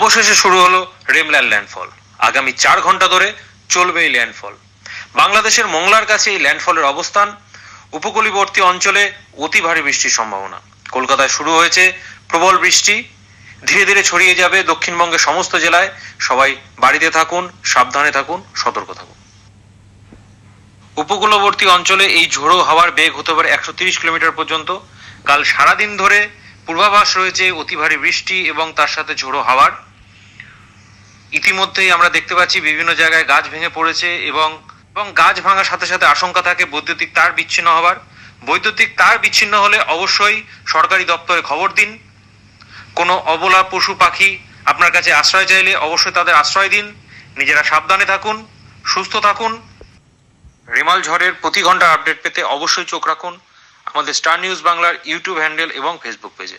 অবশেষে শুরু হলো রেমল্যান্ড ল্যান্ডফল। আগামী চার ঘণ্টা ধরে চলবে এই ল্যান্ডফল। বাংলাদেশের মংলার কাছে এই ল্যান্ডফলের অবস্থান উপকূলীবর্তী অঞ্চলে অতি ভারী বৃষ্টির সম্ভাবনা। কলকাতায় শুরু হয়েছে প্রবল বৃষ্টি। ধীরে ধীরে ছড়িয়ে যাবে দক্ষিণবঙ্গের সমস্ত জেলায়। সবাই বাড়িতে থাকুন, সাবধানে থাকুন, সতর্ক থাকুন। উপকূলবর্তী অঞ্চলে এই ঝোড়ো হাওয়ার বেগ হতে পারে একশো তিরিশ কিলোমিটার পর্যন্ত। কাল সারাদিন ধরে পূর্বাভাস রয়েছে অতি ভারী বৃষ্টি এবং তার সাথে ঝোড়ো হাওয়ার। ইতিমধ্যেই আমরা দেখতে পাচ্ছি বিভিন্ন জায়গায় গাছ ভেঙে পড়েছে এবং এবং গাছ ভাঙার সাথে সাথে আশঙ্কা থাকে বৈদ্যুতিক তার বিচ্ছিন্ন হওয়ার বৈদ্যুতিক তার বিচ্ছিন্ন হলে অবশ্যই সরকারি দপ্তরে খবর দিন। কোনো অবলা পশু পাখি আপনার কাছে আশ্রয় চাইলে অবশ্যই তাদের আশ্রয় দিন। নিজেরা সাবধানে থাকুন, সুস্থ থাকুন। রেমাল ঝড়ের প্রতি ঘণ্টা আপডেট পেতে অবশ্যই চোখ রাখুন। আমাদের স্টার নিউজ বাংলার ইউটিউব হ্যান্ডেল এবং ফেসবুক পেজে।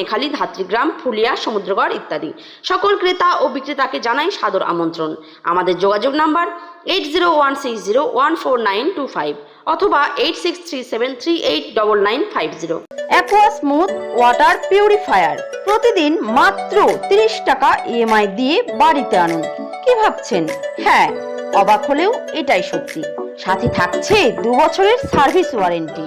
ধনেখালি ধাত্রীগ্রাম, ফুলিয়া, সমুদ্রগড় ইত্যাদি। সকল ক্রেতা ও বিক্রেতাকে জানাই সাদর আমন্ত্রণ। আমাদের যোগাযোগ number eight zero one six zero one four nine two five অথবা eight six three seven three eight double nine five zero. Aqua smooth water purifier প্রতিদিন মাত্র তিরিশ টাকা ইএমআই দিয়ে বাড়িতে আনুন। কি ভাবছেন? হ্যাঁ অবাক হলেও এটাই সত্যি। সাথে থাকছে দু বছরের সার্ভিস ওয়ারেন্টি।